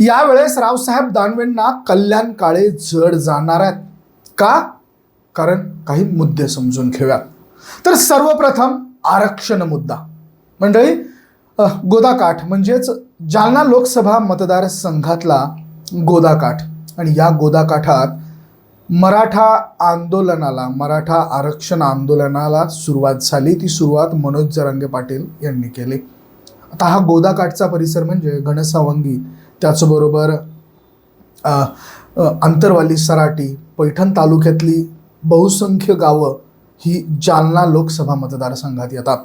यावेळेस रावसाहेब दानवेंना कल्याण काळे जड जाणार आहेत. का? कारण काही मुद्दे समजून घेऊयात. तर सर्वप्रथम आरक्षण मुद्दा. मंडळी गोदाकाठ म्हणजेच जालना लोकसभा मतदारसंघातला गोदाकाठ. आणि या गोदाकाठात मराठा आंदोलनाला मराठा आरक्षण आंदोलनाला सुरुवात झाली. ती सुरुवात मनोज जरांगे पाटील यांनी केली. आता हा गोदाकाठचा परिसर म्हणजे घनसावंगी त्याचबरोबर आंतरवाली अंतरवाली सराटी पैठण तालुक्यातली बहुसंख्य गावं ही जालना लोकसभा मतदारसंघात येतात.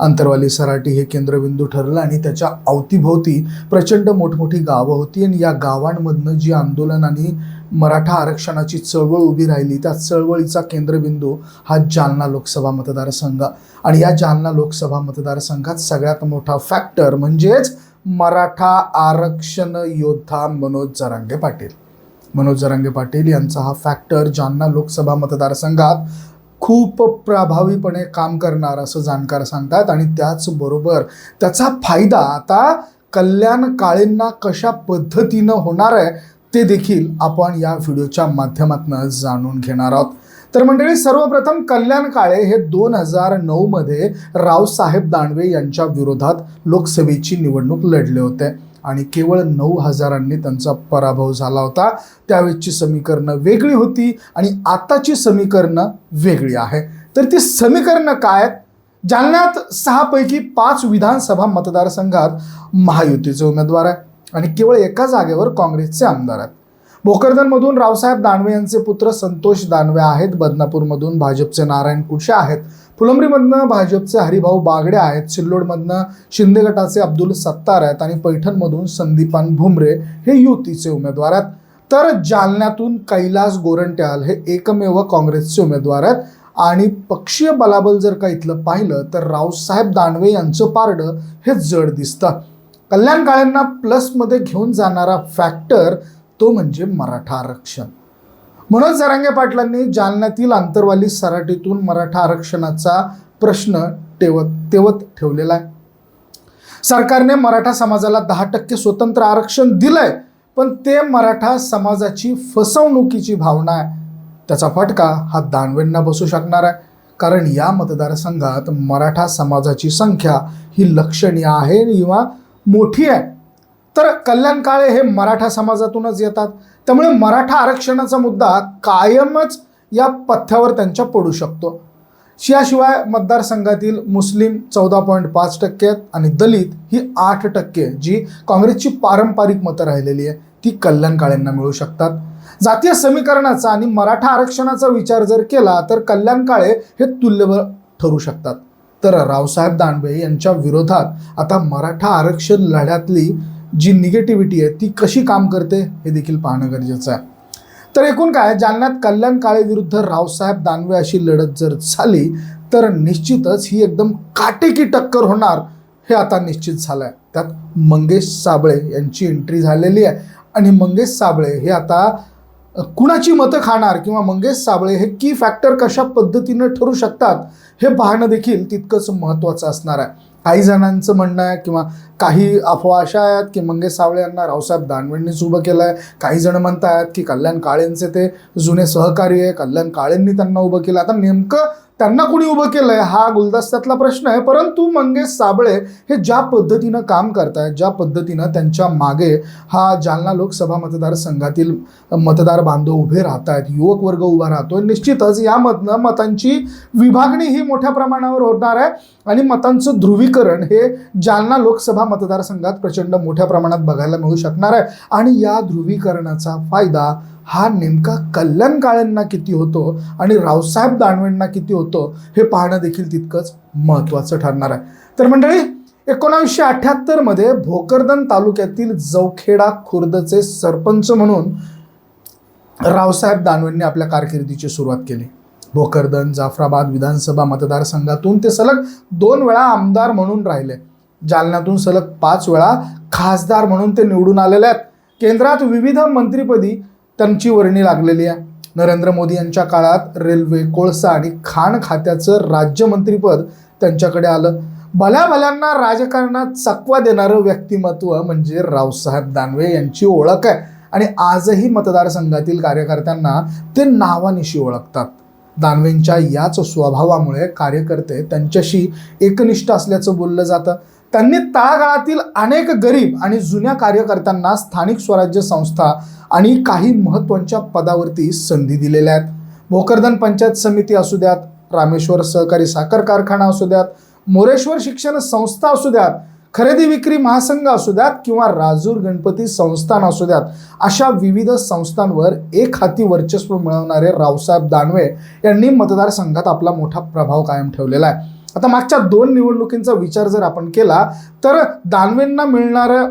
अंतरवाली सराटी हे केंद्रबिंदू ठरलं आणि त्याच्या अवतीभोवती प्रचंड मोठमोठी गावं होती आणि या गावांमधनं जी आंदोलन आणि मराठा आरक्षणाची चळवळ उभी राहिली त्या चळवळीचा केंद्रबिंदू हा जालना लोकसभा मतदारसंघ. आणि या जालना लोकसभा मतदारसंघात सगळ्यात मोठा फॅक्टर म्हणजेच मराठा आरक्षण योद्धा मनोज जरांगे पाटील. मनोज जरांगे पाटील यांचा हा फॅक्टर जालना लोकसभा मतदारसंघात खूप प्रभावीपणे काम करणार असं जाणकार सांगतात आणि त्याचबरोबर त्याचा फायदा आता कल्याण काळेंना कशा पद्धतीनं होणार आहे ते देखील आपण या व्हिडिओच्या माध्यमातून जाणून घेणार आहोत. तर मंडळी सर्वप्रथम कल्याण काळे हे दोन हजार नऊमध्ये रावसाहेब दानवे यांच्या विरोधात लोकसभेची निवडणूक लढले होते आणि केवळ नऊ हजारांनी त्यांचा पराभव झाला होता. त्यावेळेची समीकरणं वेगळी होती आणि आताची समीकरणं वेगळी आहे. तर ती समीकरणं काय आहेत? जालन्यात सहापैकी पाच विधानसभा मतदारसंघात महायुतीचे उमेदवार आहे आणि केवळ एका जागेवर काँग्रेसचे आमदार आहेत. भोकरदनमधून रावसाहेब दानवे यांचे पुत्र संतोष दानवे आहेत. बदनापूरमधून भाजपचे नारायण कुशे आहेत. फुलंब्रीमधनं भाजपचे हरिभाऊ बागडे आहेत. सिल्लोडमधनं शिंदे गटाचे अब्दुल सत्तार आहेत आणि पैठणमधून संदीपान भुमरे हे युतीचे उमेदवार आहेत. तर जालन्यातून कैलास गोरंट्याल हे एकमेव काँग्रेसचे उमेदवार आहेत. आणि पक्षीय बलाबल जर का इथलं पाहिलं तर रावसाहेब दानवे यांचं पारडं हे जड दिसतं. कल्याण काळ्यांना प्लसमध्ये घेऊन जाणारा फॅक्टर तो म्हणजे मराठा आरक्षण. म्हणून जरांगे पाटलांनी जालन्यातील आंतरवाली सराटीतून मराठा आरक्षणाचा प्रश्न टेवत तेवत ठेवलेला आहे. सरकारने मराठा समाजाला दहा टक्के स्वतंत्र आरक्षण दिलंय पण ते मराठा समाजाची फसवणुकीची भावना आहे. त्याचा फटका हा दानवेंना बसू शकणार आहे कारण या मतदारसंघात मराठा समाजाची संख्या ही लक्षणीय आहे किंवा मोठी आहे. तर कल्याण काळे हे मराठा समाजातूनच येतात. त्यामुळे मराठा आरक्षणाचा मुद्दा कायमच या पथ्यावर त्यांच्या पडू शकतो. याशिवाय मतदारसंघातील मुस्लिम चौदा पॉईंट पाच टक्के आहेत आणि दलित ही आठ टक्के जी काँग्रेसची पारंपरिक मतं राहिलेली आहे ती कल्याण काळेंना मिळू शकतात. जातीय समीकरणाचा आणि मराठा आरक्षणाचा विचार जर केला तर कल्याण काळे हे तुल्यबळ ठरू शकतात. तर रावसाहेब दानवे यांच्या विरोधात आता मराठा आरक्षण लढ्यातली जी निगेटिव्हिटी आहे ती कशी काम करते हे देखील पाहणं गरजेचं आहे. तर एकूण काय जालन्यात कल्याण काळेविरुद्ध रावसाहेब दानवे अशी लढत जर झाली तर निश्चितच ही एकदम काटेकी टक्कर होणार हे आता निश्चित झालं आहे त्यात मंगेश साबळे यांची एंट्री झालेली आहे. आणि मंगेश साबळे हे आता कुणाची मतं खाणार किंवा मंगेश साबळे हे की फॅक्टर कशा पद्धतीनं ठरू शकतात हे पाहणं देखील तितकंच महत्त्वाचं असणार आहे. काही जणांचं म्हणणं आहे किंवा काही अफवा अशा आहेत की मंगेश सावळे यांना रावसाहेब दानवेंनीच उभं केलं आहे काही जण म्हणत आहेत की कल्याण काळेंचे ते जुने सहकारी आहे कल्याण काळेंनी त्यांना उभं केलं. आता नेमकं त्यांना कोणी उभं केलंय हा गुलदस्त्यातला प्रश्न आहे. परंतु मंगेश साबळे हे ज्या पद्धतीनं काम करतायत ज्या पद्धतीनं त्यांच्या मागे हा जालना लोकसभा मतदारसंघातील मतदार बांधव उभे राहत आहेत युवक वर्ग उभा राहतोय निश्चितच यामधनं मतांची विभागणी ही मोठ्या प्रमाणावर होणार आहे. आणि मतांचं ध्रुवीकरण हे जालना लोकसभा मतदारसंघात प्रचंड मोठ्या प्रमाणात बघायला मिळू शकणार आहे. आणि या ध्रुवीकरणाचा फायदा हा नेमका कल्याण काळ्यांना किती होतो आणि रावसाहेब दानवेंना किती होतो हे पाहणं देखील तितकंच महत्त्वाचं ठरणार आहे. तर मंडळी एकोणावीसशे अठ्ठ्याहत्तरमध्ये भोकरदन तालुक्यातील जवखेडा खुर्दचे सरपंच म्हणून रावसाहेब दानवेंनी आपल्या कारकिर्दीची सुरुवात केली. भोकरदन जाफराबाद विधानसभा मतदारसंघातून ते सलग दोन वेळा आमदार म्हणून राहिले. जालन्यातून सलग पाच वेळा खासदार म्हणून ते निवडून आलेले आहेत. केंद्रात विविध मंत्रिपदी त्यांची वर्णी लागलेली आहे. नरेंद्र मोदी यांच्या काळात रेल्वे कोळसा आणि खाण खात्याचं राज्यमंत्रीपद त्यांच्याकडे आलं. भल्या भल्यांना राजकारणात चकवा देणारं व्यक्तिमत्व म्हणजे रावसाहेब दानवे यांची ओळख आहे. आणि आजही मतदारसंघातील कार्यकर्त्यांना ते नावानिशी ओळखतात. दानवेंच्या याच स्वभावामुळे कार्यकर्ते त्यांच्याशी एकनिष्ठ असल्याचं बोललं जातं. त्यांनी तळागाळातील अनेक गरीब आणि जुन्या कार्यकर्त्यांना स्थानिक स्वराज्य संस्था आणि काही महत्त्वाच्या पदावरती संधी दिलेल्या आहेत. भोकरदन पंचायत समिती असू द्यात रामेश्वर सहकारी साखर कारखाना असू द्यात मोरेश्वर शिक्षण संस्था असू द्यात खरेदी विक्री महासंघ असू द्यात किंवा राजूर गणपती संस्थान असू द्यात अशा विविध संस्थांवर एक हाती वर्चस्व मिळवणारे रावसाहेब दानवे यांनी मतदारसंघात आपला मोठा प्रभाव कायम ठेवलेला आहे. आता मागच्या दोन निवडणुकींचा विचार जर आपण केला तर दानवेंना मिळणारं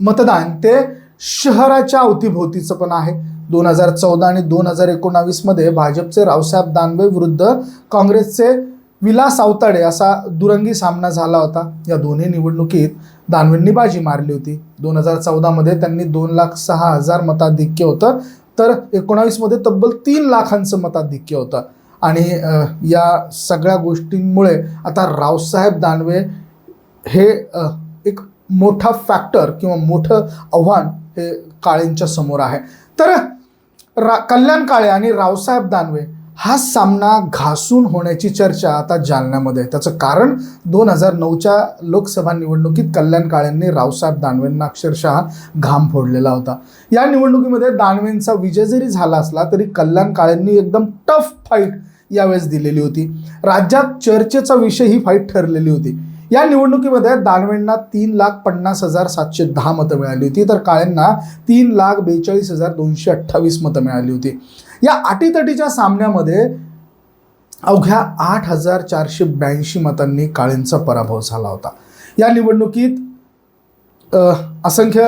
मतदान ते शहराच्या अवतीभोवतीचं पण आहे. दोन हजार चौदा आणि दोन हजार एकोणावीसमध्ये भाजपचे रावसाहेब दानवे विरुद्ध काँग्रेसचे विलास आवताडे असा दुरंगी सामना झाला होता. या दोन्ही निवडणुकीत दानवेंनी बाजी मारली होती. दोन हजार चौदामध्ये त्यांनी दोन लाख सहा हजार मताधिक्य होतं तर एकोणावीसमध्ये तब्बल तीन लाखांचं मताधिक्य होतं. आणि या सगळ्या गोष्टींमुळे आता रावसाहेब दानवे हे एक मोठा फॅक्टर किंवा मोठं आव्हान हे काळेंच्या समोर आहे तर रा कल्याण काळे आणि रावसाहेब दानवे हा सामना घासून होण्याची चर्चा आता जालन्यामध्ये आहे. त्याचं कारण दोन हजार नऊच्या लोकसभा निवडणुकीत कल्याण काळेंनी रावसाहेब दानवेंना अक्षरशः घाम फोडलेला होता या निवडणुकीमध्ये दानवेंचा विजय जरी झाला असला तरी कल्याण काळेंनी एकदम टफ फाईट यावेळेस दिलेली होती. राज्यात चर्चेचा विषय ही फाईट ठरलेली होती. या निवडणुकीमध्ये दानवेंना तीन लाख पन्नास हजार सातशे दहा मतं मिळाली होती तर काळेंना तीन लाख बेचाळीस हजार दोनशे अठ्ठावीस मतं मिळाली होती. या अटीतटीच्या सामन्यामध्ये अवघ्या आठ हजार चारशे ब्याऐंशी मतांनी काळेंचा पराभव झाला होता. या निवडणुकीत असंख्य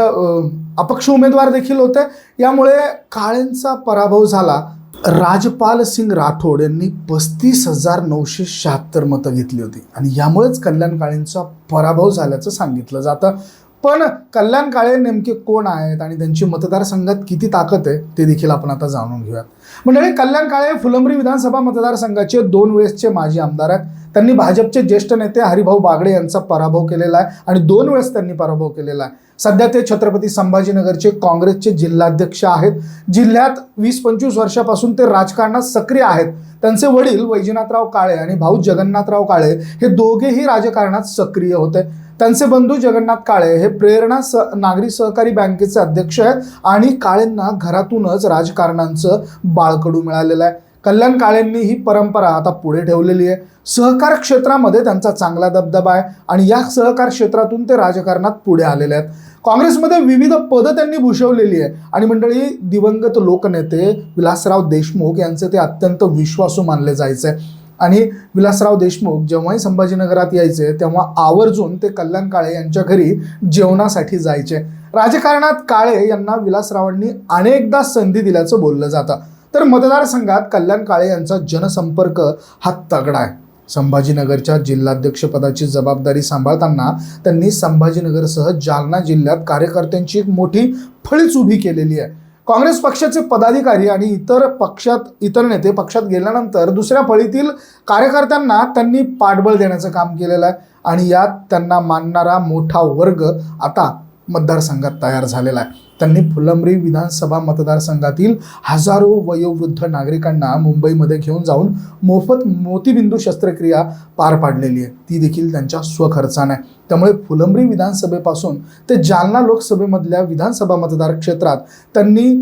अपक्ष उमेदवार देखील होते. यामुळे काळेंचा पराभव झाला. राजपाल सिंग राठोड यांनी पस्तीस हजार नऊशे शहात्तर मतं घेतली होती. आणि यामुळेच कल्याण काळेंचा पराभव झाल्याचं सांगितलं जातं. पण कल्याण काळे नेमके कोण आहेत आणि त्यांची मतदारसंघात किती ताकद आहे ते देखील आपण आता जाणून घेऊयात. मंडळी कल्याण काळे फुलंब्री विधानसभा मतदारसंघाचे दोन वेळेसचे माजी आमदार आहेत. त्यांनी भाजपचे ज्येष्ठ नेते हरिभाऊ बागडे यांचा पराभव केलेला आहे आणि दोन वेळेस त्यांनी पराभव केलेला आहे. सध्या ते छत्रपती संभाजीनगरचे काँग्रेसचे जिल्हाध्यक्ष आहेत. जिल्ह्यात वीस पंचवीस वर्षापासून ते राजकारणात सक्रिय आहेत. त्यांचे वडील वैजनाथराव काळे आणि भाऊ जगन्नाथराव काळे हे दोघेही राजकारणात सक्रिय होते. त्यांचे बंधू जगन्नाथ काळे हे प्रेरणा स नागरी सहकारी बँकेचे अध्यक्ष आहेत आणि काळेंना घरातूनच राजकारणांचं बाळकडू मिळालेलं आहे. कल्याण काळेंनी ही परंपरा आता पुढे ठेवलेली आहे. सहकार क्षेत्रामध्ये त्यांचा चांगला दबदबा आहे आणि या सहकार क्षेत्रातून ते राजकारणात पुढे आलेले आहेत. काँग्रेसमध्ये विविध पदं त्यांनी भूषवलेली आहे. आणि मंडळी दिवंगत लोकनेते विलासराव देशमुख यांचे ते अत्यंत विश्वासू मानले जायचे. आणि विलासराव देशमुख जेव्हाही संभाजीनगरात यायचे तेव्हा आवर्जून ते कल्याण काळे यांच्या घरी जेवणासाठी जायचे. राजकारणात काळे यांना विलासरावांनी अनेकदा संधी दिल्याचं बोललं जातं. तर मतदारसंघात कल्याण काळे यांचा जनसंपर्क हा तगडा आहे. संभाजीनगरच्या जिल्हाध्यक्षपदाची जबाबदारी सांभाळताना त्यांनी संभाजीनगरसह जालना जिल्ह्यात कार्यकर्त्यांची एक मोठी फळीच उभी केलेली आहे. काँग्रेस पक्षाचे पदाधिकारी आणि इतर पक्षात इतर नेते पक्षात गेल्यानंतर दुसऱ्या फळीतील कार्यकर्त्यांना त्यांनी पाठबळ देण्याचं काम केलेलं आहे. आणि यात त्यांना मानणारा मोठा वर्ग आता मतदारसंघात तयार झालेला आहे. त्यांनी फुलंब्री विधानसभा मतदारसंघातील हजारो वयोवृद्ध नागरिकांना मुंबईमध्ये घेऊन जाऊन मोफत मोतीबिंदू शस्त्रक्रिया पार पाडलेली आहे. ती देखील त्यांच्या स्वखर्चाने. आहे. त्यामुळे फुलंब्री विधानसभेपासून ते जालना लोकसभेमधल्या विधानसभा मतदार क्षेत्रात त्यांनी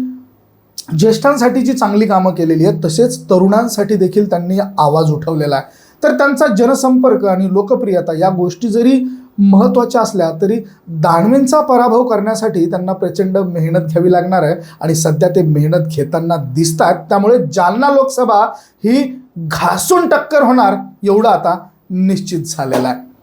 ज्येष्ठांसाठी जी चांगली कामं केलेली आहेत तसेच तरुणांसाठी देखील त्यांनी आवाज उठवलेला आहे. तर त्यांचा जनसंपर्क आणि लोकप्रियता या गोष्टी जरी महत्त्वाच्या असल्या तरी दानवेंचा पराभव करण्यासाठी त्यांना प्रचंड मेहनत घ्यावी लागणार आहे आणि सध्या ते मेहनत घेताना दिसतात त्यामुळे जालना लोकसभा ही घासून टक्कर होणार एवढं आता निश्चित झालेलं आहे.